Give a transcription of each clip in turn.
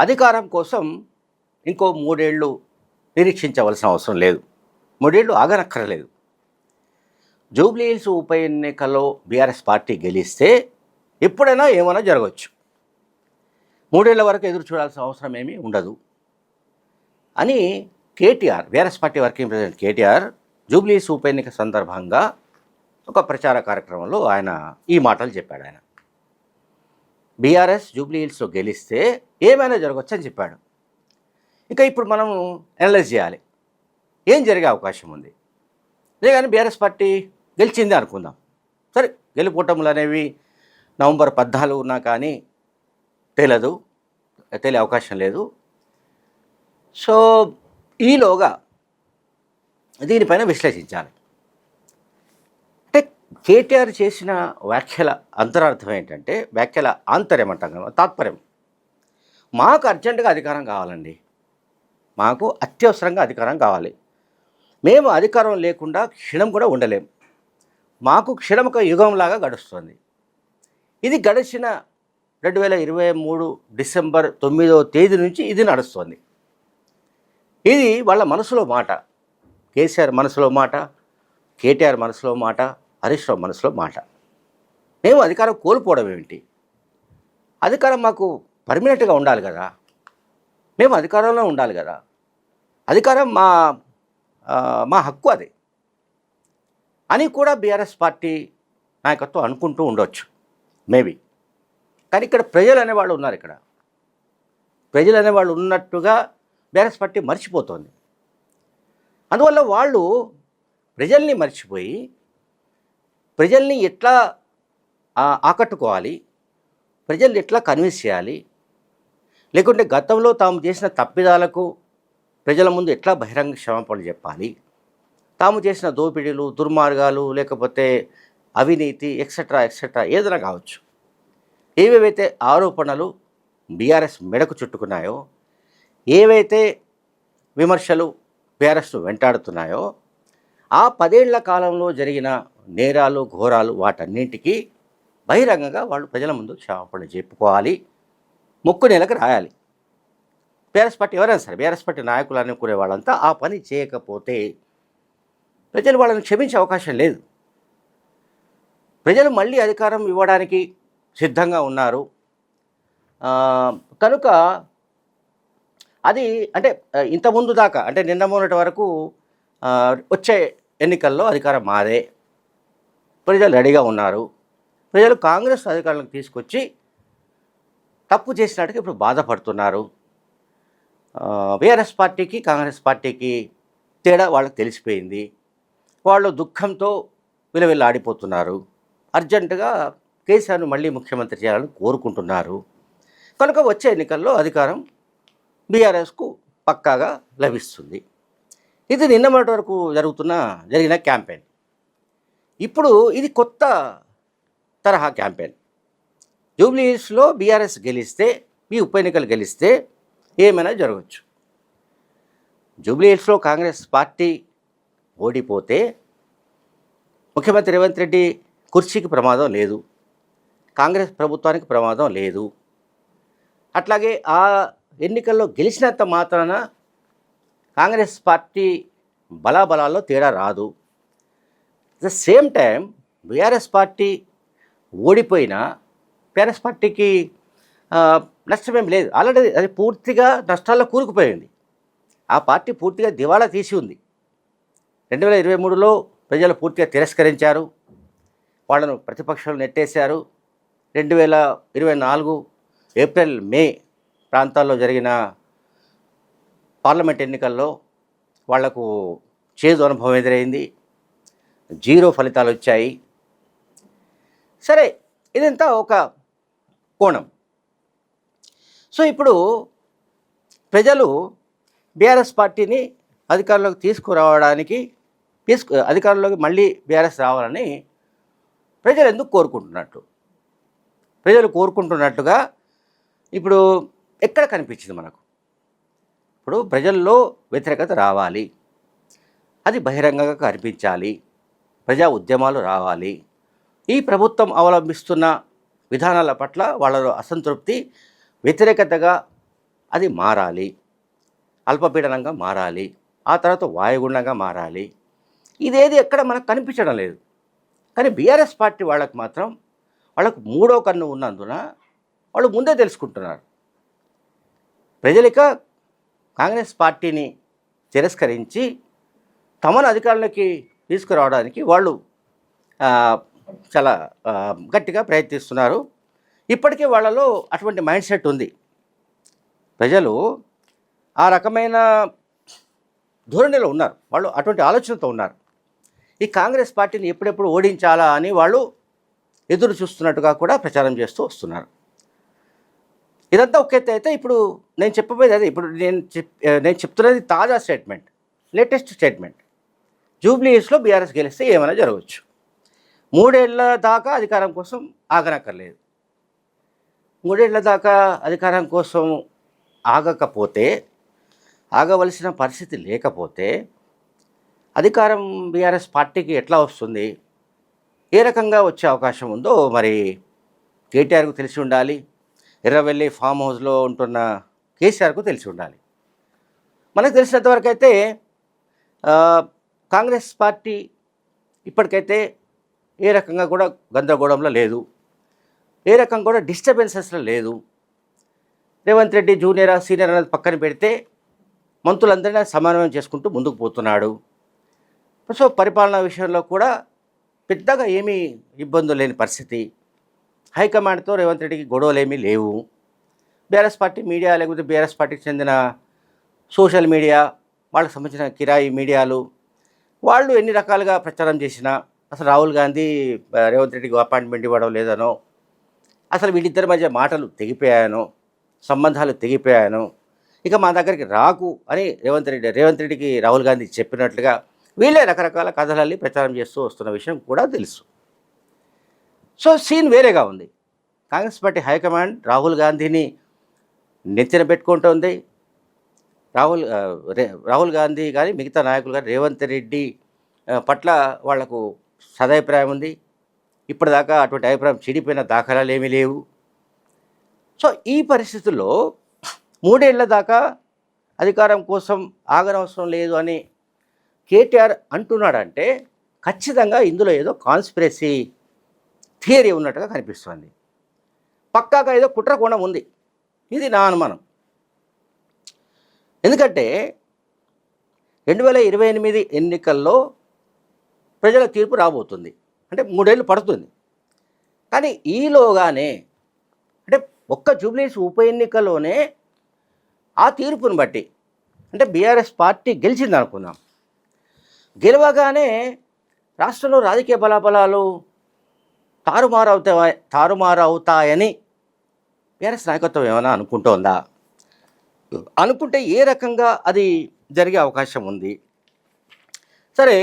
అధికారం కోసం ఇంకో మూడేళ్ళు నిరీక్షించవలసిన అవసరం లేదు. మూడేళ్ళు ఆగనక్కర్లేదు. జూబ్లీహిల్స్ ఉప ఎన్నికలో బీఆర్ఎస్ పార్టీ గెలిస్తే ఎప్పుడైనా ఏమైనా జరగవచ్చు. మూడేళ్ళ వరకు ఎదురు చూడాల్సిన అవసరం ఏమీ ఉండదు. అని KTR BRS party working president KTR Jubilee Hills ఉప ఎన్నిక సందర్భంగా ఒక ప్రచార కార్యక్రమంలో ఆయన ఈ మాటలు చెప్పాడు ఆయన. బీఆర్ఎస్ జూబ్లీహిల్స్లో గెలిస్తే ఏమైనా జరగవచ్చు అని చెప్పాడు. ఇక ఇప్పుడు మనం అనలైజ్ చేయాలి. ఏం జరిగే అవకాశం ఉంది? లేదని కానీ బీఆర్ఎస్ పార్టీ గెలిచింది అనుకుందాం. సరే గెలుపోటములు అనేవి నవంబర్ పద్నాలుగున కానీ తెలియదు తెలియ అవకాశం లేదు. సో ఈలోగా దీనిపైన విశ్లేషించాలి. కేటీఆర్ చేసిన వ్యాఖ్యల అంతరార్థం ఏంటంటే వ్యాఖ్యల ఆంతర్యం అంటాం కదా తాత్పర్యం. మాకు అర్జెంటుగా అధికారం కావాలండి. మాకు అత్యవసరంగా అధికారం కావాలి. మేము అధికారం లేకుండా క్షణం కూడా ఉండలేం. మాకు క్షణం ఒక యుగంలాగా గడుస్తుంది. ఇది గడిచిన రెండు వేల ఇరవై మూడు డిసెంబర్ తొమ్మిదవ తేదీ నుంచి ఇది నడుస్తుంది. ఇది వాళ్ళ మనసులో మాట. కేసీఆర్ మనసులో మాట కేటీఆర్ మనసులో మాట హరీష్ రావు మనసులో మాట. మేము అధికారం కోల్పోవడం ఏమిటి? అధికారం మాకు పర్మనెంట్గా ఉండాలి కదా? మేము అధికారంలో ఉండాలి కదా? అధికారం మా మా హక్కు అది. అని కూడా బీఆర్ఎస్ పార్టీ నాయకత్వం అనుకుంటూ ఉండొచ్చు. మేబీ. కానీ ఇక్కడ ప్రజలు అనేవాళ్ళు ఉన్నారు ఇక్కడ. ప్రజలు అనేవాళ్ళు ఉన్నట్టుగా బీఆర్ఎస్ పార్టీ మర్చిపోతోంది. అందువల్ల వాళ్ళు ప్రజల్ని మర్చిపోయి ప్రజల్ని ఎట్లా ఆకట్టుకోవాలి? ప్రజల్ని ఎట్లా కన్విన్స్ చేయాలి? లేకుంటే గతంలో తాము చేసిన తప్పిదాలకు ప్రజల ముందు ఎట్లా బహిరంగ క్షమాపణలు చెప్పాలి? తాము చేసిన దోపిడీలు దుర్మార్గాలు లేకపోతే అవినీతి ఎక్సెట్రా ఎక్సెట్రా ఏదైనా కావచ్చు. ఏవేవైతే ఆరోపణలు బీఆర్ఎస్ మెడకు చుట్టుకున్నాయో ఏవైతే విమర్శలు బీఆర్ఎస్ను వెంటాడుతున్నాయో ఆ పదేళ్ళ కాలంలో జరిగిన నేరాలు ఘోరాలు వాటన్నింటికీ బహిరంగంగా వాళ్ళు ప్రజల ముందు క్షమాపణ చెప్పుకోవాలి ముక్కు నెలకు రాయాలి. బీఆర్ఎస్ పార్టీ ఎవరైనా సరే బీఆర్ఎస్ పార్టీ నాయకులు అనుకునే వాళ్ళంతా ఆ పని చేయకపోతే ప్రజలు వాళ్ళని క్షమించే అవకాశం లేదు. ప్రజలు మళ్ళీ అధికారం ఇవ్వడానికి సిద్ధంగా ఉన్నారు. కనుక అది అంటే ఇంతకుముందు దాకా అంటే నిన్న మొన్నటి వరకు వచ్చే ఎన్నికల్లో అధికారం మాదే. ప్రజలు రెడీగా ఉన్నారు. ప్రజలు కాంగ్రెస్ అధికారులకు తీసుకొచ్చి తప్పు చేసినట్టుగా ఇప్పుడు బాధపడుతున్నారు. బీఆర్ఎస్ పార్టీకి కాంగ్రెస్ పార్టీకి తేడా వాళ్ళకి తెలిసిపోయింది. వాళ్ళు దుఃఖంతో విలవిల్లాడిపోతున్నారు. అర్జెంటుగా కేసీఆర్ను మళ్ళీ ముఖ్యమంత్రి చేయాలని కోరుకుంటున్నారు. కనుక వచ్చే ఎన్నికల్లో అధికారం బీఆర్ఎస్కు పక్కాగా లభిస్తుంది. ఇది నిన్న మొదటి వరకు జరుగుతున్న జరిగిన క్యాంపెయిన్. ఇప్పుడు ఇది కొత్త తరహా క్యాంపెయిన్. జూబ్లీహిల్స్లో బీఆర్ఎస్ గెలిస్తే మీ ఉప ఎన్నికలు గెలిస్తే ఏమైనా జరగచ్చు. జూబ్లీహిల్స్లో కాంగ్రెస్ పార్టీ ఓడిపోతే ముఖ్యమంత్రి రేవంత్ రెడ్డి కుర్చీకి ప్రమాదం లేదు. కాంగ్రెస్ ప్రభుత్వానికి ప్రమాదం లేదు. అట్లాగే ఆ ఎన్నికల్లో గెలిచినంత మాత్రాన కాంగ్రెస్ పార్టీ బలాబలాల్లో తేడా రాదు. The same time BRS party ఓడిపోయినా బీఆర్ఎస్ పార్టీకి నష్టం నష్టమేం లేదు. ఆల్రెడీ అది పూర్తిగా నష్టాల్లో కూరుకుపోయింది. ఆ పార్టీ పూర్తిగా దివాళా తీసి ఉంది. రెండు వేల ఇరవై మూడులో ప్రజలు పూర్తిగా తిరస్కరించారు. వాళ్ళను ప్రతిపక్షాలు నెట్టేశారు. రెండు వేల ఇరవై నాలుగు ఏప్రిల్ మే ప్రాంతాల్లో జరిగిన పార్లమెంట్ ఎన్నికల్లో వాళ్ళకు చేదు అనుభవం ఎదురైంది. జీరో ఫలితాలు వచ్చాయి. సరే ఇదంతా ఒక కోణం. సో ఇప్పుడు ప్రజలు బీఆర్ఎస్ పార్టీని అధికారంలోకి తీసుకురావడానికి తీసుకు అధికారంలోకి మళ్ళీ బీఆర్ఎస్ రావాలని ప్రజలు ఎందుకు కోరుకుంటున్నట్టు? ప్రజలు కోరుకుంటున్నట్టుగా ఇప్పుడు ఎక్కడ కనిపించింది మనకు? ఇప్పుడు ప్రజల్లో వ్యతిరేకత రావాలి. అది బహిరంగంగా కనిపించాలి. ప్రజా ఉద్యమాలు రావాలి. ఈ ప్రభుత్వం అవలంబిస్తున్న విధానాల పట్ల వాళ్ళలో అసంతృప్తి వ్యతిరేకతగా అది మారాలి. అల్పపీడనంగా మారాలి. ఆ తర్వాత వాయుగుండంగా మారాలి. ఇదేది ఎక్కడ మనకు కనిపించడం లేదు. కానీ బీఆర్ఎస్ పార్టీ వాళ్ళకు మాత్రం వాళ్ళకు మూడో కన్ను ఉన్నందున వాళ్ళు ముందే తెలుసుకుంటున్నారు. ప్రజలిక కాంగ్రెస్ పార్టీని తిరస్కరించి తమను అధికారంలోకి తీసుకురావడానికి వాళ్ళు చాలా గట్టిగా ప్రయత్నిస్తున్నారు. ఇప్పటికే వాళ్ళలో అటువంటి మైండ్ సెట్ ఉంది. ప్రజలు ఆ రకమైన ధోరణిలో ఉన్నారు. వాళ్ళు అటువంటి ఆలోచనతో ఉన్నారు. ఈ కాంగ్రెస్ పార్టీని ఎప్పుడెప్పుడు ఓడించాలా అని వాళ్ళు ఎదురు చూస్తున్నట్టుగా కూడా ప్రచారం చేస్తూ వస్తున్నారు. ఇదంతా ఒక ఎత్తు అయితే ఇప్పుడు నేను చెప్పబోయేది అదే. ఇప్పుడు నేను చెప్ నేను చెప్తున్నది తాజా స్టేట్మెంట్ లేటెస్ట్ స్టేట్మెంట్. జూబ్లీ హిల్స్లో బీఆర్ఎస్ గెలిస్తే ఏమైనా జరగవచ్చు. మూడేళ్ళ దాకా అధికారం కోసం ఆగనక్కర్లేదు. మూడేళ్ళ దాకా అధికారం కోసం ఆగకపోతే ఆగవలసిన పరిస్థితి లేకపోతే అధికారం బీఆర్ఎస్ పార్టీకి ఎట్లా వస్తుంది? ఏ రకంగా వచ్చే అవకాశం ఉందో మరి కేటీఆర్కు తెలిసి ఉండాలి. ఎర్రవెల్లి ఫామ్ హౌస్లో ఉంటున్న కేసీఆర్కు తెలిసి ఉండాలి. మనకు తెలిసినంతవరకు అయితే కాంగ్రెస్ పార్టీ ఇప్పటికైతే ఏ రకంగా కూడా గందరగోళంలో లేదు. ఏ రకం కూడా డిస్టర్బెన్సెస్లో లేదు. రేవంత్ రెడ్డి జూనియర్ సీనియర్ అనేది పక్కన పెడితే మంత్రులందరినీ సమన్వయం చేసుకుంటూ ముందుకు పోతున్నాడు. సో పరిపాలన విషయంలో కూడా పెద్దగా ఏమీ ఇబ్బందులు లేని పరిస్థితి. హైకమాండ్తో రేవంత్ రెడ్డికి గొడవలు ఏమీ లేవు. బీఆర్ఎస్ పార్టీ మీడియా లేకపోతే బీఆర్ఎస్ పార్టీకి చెందిన సోషల్ మీడియా వాళ్ళకి సంబంధించిన కిరాయి మీడియాలు వాళ్ళు ఎన్ని రకాలుగా ప్రచారం చేసినా అసలు రాహుల్ గాంధీ రేవంత్ రెడ్డికి అపాయింట్మెంట్ ఇవ్వడం లేదనో అసలు వీళ్ళిద్దరి మధ్య మాటలు తెగిపోయాను సంబంధాలు తెగిపోయాను ఇక మా దగ్గరికి రాకు అని రేవంత్ రెడ్డి రేవంత్ రెడ్డికి రాహుల్ గాంధీ చెప్పినట్లుగా వీళ్ళే రకరకాల కథలల్లి ప్రచారం చేస్తూ వస్తున్న విషయం కూడా తెలుసు. సో సీన్ వేరేగా ఉంది. కాంగ్రెస్ పార్టీ హైకమాండ్ రాహుల్ గాంధీని నెత్తిన పెట్టుకుంటోంది. రాహుల్ రే- రాహుల్ గాంధీ కానీ మిగతా నాయకులు కానీ రేవంత్ రెడ్డి పట్ల వాళ్ళకు సదాభిప్రాయం ఉంది. ఇప్పటిదాకా అటువంటి అభిప్రాయం చెడిపోయిన దాఖలాలు ఏమీ లేవు. సో ఈ పరిస్థితుల్లో మూడేళ్ళ దాకా అధికారం కోసం ఆగనవసరం లేదు అని కేటీఆర్ అంటున్నాడంటే ఖచ్చితంగా ఇందులో ఏదో కాన్స్పిరసీ థియరీ ఉన్నట్టుగా కనిపిస్తుంది. పక్కాగా ఏదో కుట్రకోణం ఉంది. ఇది నా అనుమానం. ఎందుకంటే రెండు వేల ఇరవై ఎనిమిది ఎన్నికల్లో ప్రజల తీర్పు రాబోతుంది. అంటే మూడేళ్ళు పడుతుంది. కానీ ఈలోగానే అంటే ఒక్క జూబ్లీస్ ఉప ఎన్నికలోనే ఆ తీర్పును బట్టి అంటే బీఆర్ఎస్ పార్టీ గెలిచింది అనుకుందాం గెలవగానే రాష్ట్రంలో రాజకీయ బలాబలాలు తారుమారు అవుతాయి తారుమారు అవుతాయని బీఆర్ఎస్ నాయకత్వం ఏమైనా అనుకుంటోందా? అనుకుంటే ఏ రకంగా అది జరిగే అవకాశం ఉంది? సరే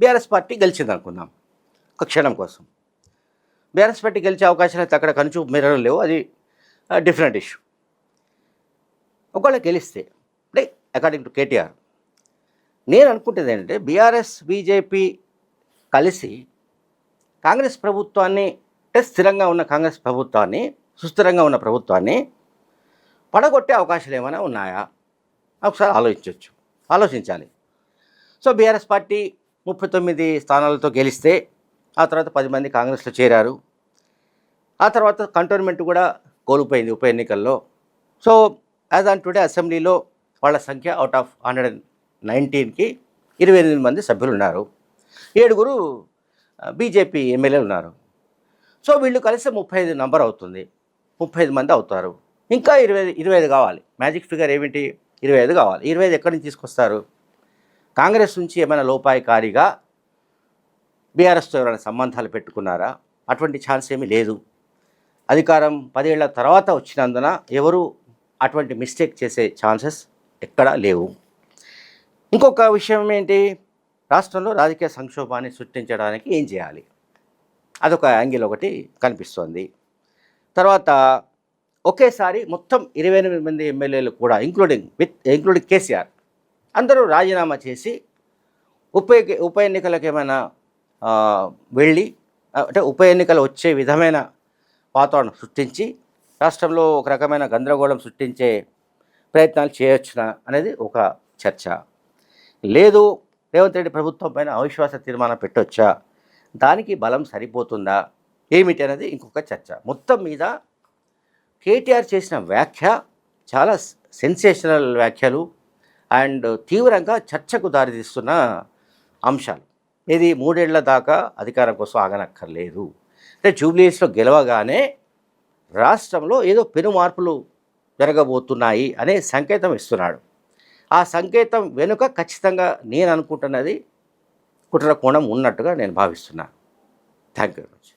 బీఆర్ఎస్ పార్టీ గెలిచింది అనుకుందాం ఒక క్షణం కోసం. బీఆర్ఎస్ పార్టీ గెలిచే అవకాశాలు అయితే అక్కడ కనుచు మెరడం లేవు అది డిఫరెంట్ ఇష్యూ. ఒకవేళ గెలిస్తే అంటే అకార్డింగ్ టు కేటీఆర్ నేను అనుకుంటుంది ఏంటంటే బీఆర్ఎస్ బీజేపీ కలిసి కాంగ్రెస్ ప్రభుత్వాన్ని అంటే స్థిరంగా ఉన్న కాంగ్రెస్ ప్రభుత్వాన్ని సుస్థిరంగా ఉన్న ప్రభుత్వాన్ని పడగొట్టే అవకాశాలు ఏమైనా ఉన్నాయా? ఒకసారి ఆలోచించవచ్చు ఆలోచించాలి. సో బీఆర్ఎస్ పార్టీ ముప్పై తొమ్మిది స్థానాలతో గెలిస్తే ఆ తర్వాత పది మంది కాంగ్రెస్లో చేరారు. ఆ తర్వాత కంటోన్మెంట్ కూడా కోల్పోయింది ఉప ఎన్నికల్లో. సో యాజ్ ఆన్ టుడే అసెంబ్లీలో వాళ్ళ సంఖ్య అవుట్ ఆఫ్ హండ్రెడ్ అండ్ నైన్టీన్కి ఇరవై ఎనిమిది మంది సభ్యులు ఉన్నారు ఏడుగురు బీజేపీ ఎమ్మెల్యేలు ఉన్నారు. సో వీళ్ళు కలిసి ముప్పై ఐదు నంబర్ అవుతుంది. ముప్పై ఐదు మంది అవుతారు. ఇంకా ఇరవై ఇరవై ఐదు కావాలి. మ్యాజిక్ ఫిగర్ ఏమిటి? ఇరవై ఐదు కావాలి. ఇరవై ఐదు ఎక్కడి నుంచి తీసుకొస్తారు? కాంగ్రెస్ నుంచి ఏమైనా లోపాయకారిగా బీఆర్ఎస్తో ఎవరైనా సంబంధాలు పెట్టుకున్నారా? అటువంటి ఛాన్స్ ఏమీ లేదు. అధికారం పదేళ్ళ తర్వాత వచ్చినందున ఎవరు అటువంటి మిస్టేక్ చేసే ఛాన్సెస్ ఎక్కడా లేవు. ఇంకొక విషయం ఏంటి? రాష్ట్రంలో రాజకీయ సంక్షోభాన్ని సృష్టించడానికి ఏం చేయాలి? అదొక యాంగిల్ ఒకటి కనిపిస్తోంది. తర్వాత ఒకేసారి మొత్తం ఇరవై ఎనిమిది మంది ఎమ్మెల్యేలు కూడా ఇంక్లూడింగ్ విత్ ఇంక్లూడింగ్ కేసీఆర్ అందరూ రాజీనామా చేసి ఉప ఉప ఎన్నికలకు ఏమైనా వెళ్ళి అంటే ఉప ఎన్నికలు వచ్చే విధమైన వాతావరణం సృష్టించి రాష్ట్రంలో ఒక రకమైన గందరగోళం సృష్టించే ప్రయత్నాలు చేయొచ్చునా అనేది ఒక చర్చ. లేదు రేవంత్ రెడ్డి ప్రభుత్వం పైన అవిశ్వాస తీర్మానం పెట్టొచ్చా? దానికి బలం సరిపోతుందా? ఏమిటి అనేది ఇంకొక చర్చ. మొత్తం మీద కేటీఆర్ చేసిన వ్యాఖ్య చాలా సెన్సేషనల్ వ్యాఖ్యలు అండ్ తీవ్రంగా చర్చకు దారితీస్తున్న అంశాలు. ఇది మూడేళ్ళ దాకా అధికారం కోసం ఆగనక్కర్లేదు. అంటే జూబ్లీస్లో గెలవగానే రాష్ట్రంలో ఏదో పెను మార్పులు జరగబోతున్నాయి అనే సంకేతం ఇస్తున్నాడు. ఆ సంకేతం వెనుక ఖచ్చితంగా నేను అనుకుంటున్నది కుట్ర కోణం ఉన్నట్టుగా నేను భావిస్తున్నాను. Thank you very much.